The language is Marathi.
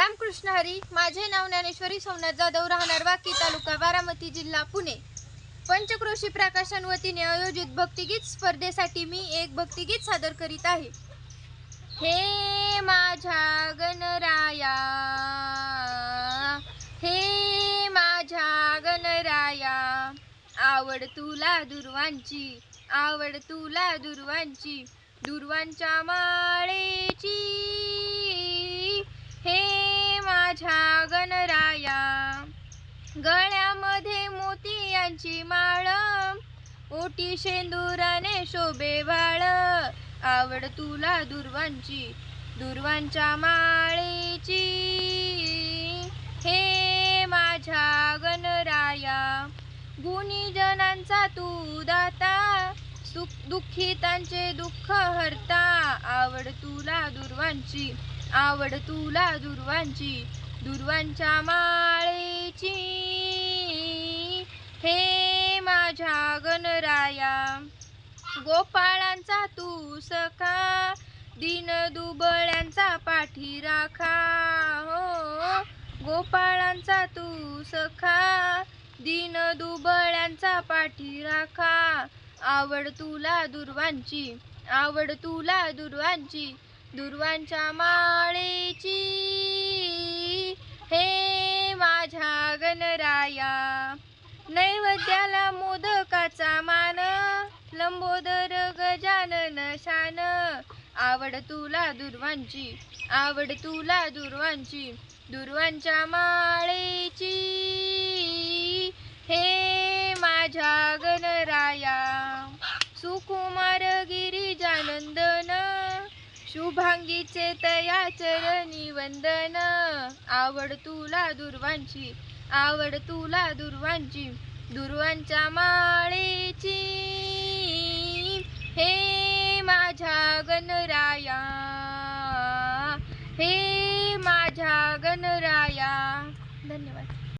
रामकृष्ण हरी माझे नाव ज्ञानेश्वरी सोमनाथ जाधव राहणार वाकी तालुका बारामती जिल्हा पुणे. पंचक्रोशी प्रकाशन वतीने आयोजित भक्तिगीत स्पर्धेसाठी मी एक भक्तिगीत सादर करीत आहे. हे माझ्या गणराया हे माझ्या गणराया आवड तुला दुर्वांची आवड तुला दुर्वांची दुर्वांच्या माळेची. हे फुलांची माळ. ओटी शेंदुराने शोभे बाळ आवड तुला दुर्वांची दुर्वांच्या माळेची. हे माझ्या गणराया. गुणीजनांचा तू दाता. सुख दुःखितांचे दुःख हरता. आवड तुला दुर्वांची आवड तुला दुर्वांची दुर्वांच्या माळेची. माझ्या गणराया गोपाळांचा तू सखा दिन दुबळ्यांचा पाठी राखा. हो गोपाळांचा तू सखा दिन दुबळ्यांचा पाठी राखा. आवड तुला दुर्वांची आवड तुला दुर्वांची दुर्वांच्या माळेची. हे माझ्या गणराया. लंबोदर गजानन शान. आवड तुला दुर्वांची आवड तुला दुर्वांची दुर्वांच्या माळेची. हे माझ्या गणराया सुकुमार गिरीजानंदन. शुभांगीचे तया चरणी वंदन. आवड तुला दुर्वांची आवड तुला दुर्वांची दुर्वांच्या माळेची. हे माझ्या गणराया. हे माझ्या गणराया. धन्यवाद.